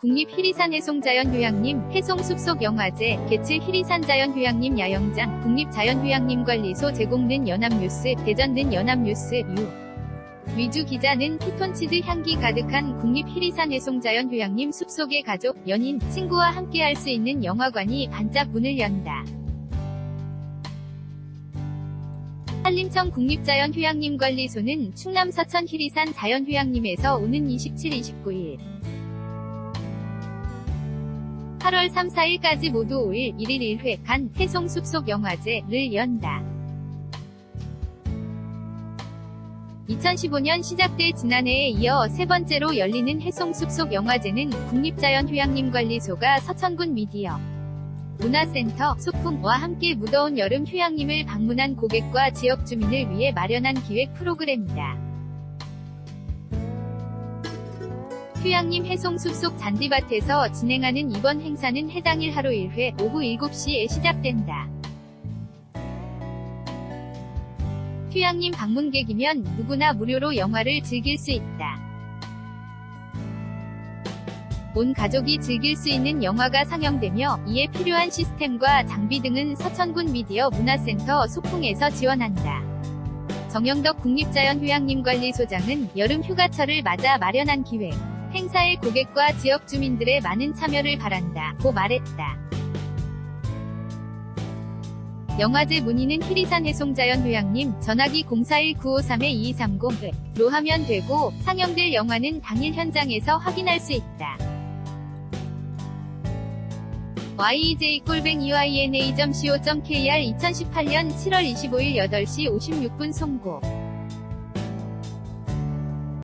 국립 히리산 해송자연 휴양림 해송숲속 영화제 개츠 히리산 자연 휴양림 야영장 국립자연휴양림관리소 제공는 연합뉴스 대전는 연합뉴스 유 위주 기자는 피톤치드 향기 가득한 국립 히리산 해송자연 휴양림 숲속의 가족, 연인, 친구와 함께 할 수 있는 영화관이 반짝 문을 연다. 한림청 국립자연휴양림관리소는 충남 서천 히리산 자연휴양림에서 오는 27, 29일 8월 3, 4일까지 모두 5일 1일 1회 간 해송 숲속 영화제를 연다. 2015년 시작돼 지난해에 이어 세 번째로 열리는 해송 숲속 영화제는 국립자연휴양림관리소가 서천군 미디어 문화센터 소풍과 함께 무더운 여름 휴양림을 방문한 고객과 지역 주민을 위해 마련한 기획 프로그램이다. 휴양림 해송 숲 속 잔디밭에서 진행하는 이번 행사는 해당일 하루 1회 오후 7시에 시작된다. 휴양림 방문객이면 누구나 무료로 영화를 즐길 수 있다. 온 가족이 즐길 수 있는 영화가 상영되며 이에 필요한 시스템과 장비 등은 서천군 미디어 문화센터 소풍에서 지원한다. 정영덕 국립자연휴양림관리소장은 여름 휴가철을 맞아 마련한 기획, 행사에 고객과 지역 주민들의 많은 참여를 바란다. 고 말했다. 영화제 문의는 히리산 해송자연휴양림 전화기 041-953-2230로 하면 되고 상영될 영화는 당일 현장에서 확인할 수 있다. yej-eina.co.kr 2018년 7월 25일 8시 56분 송고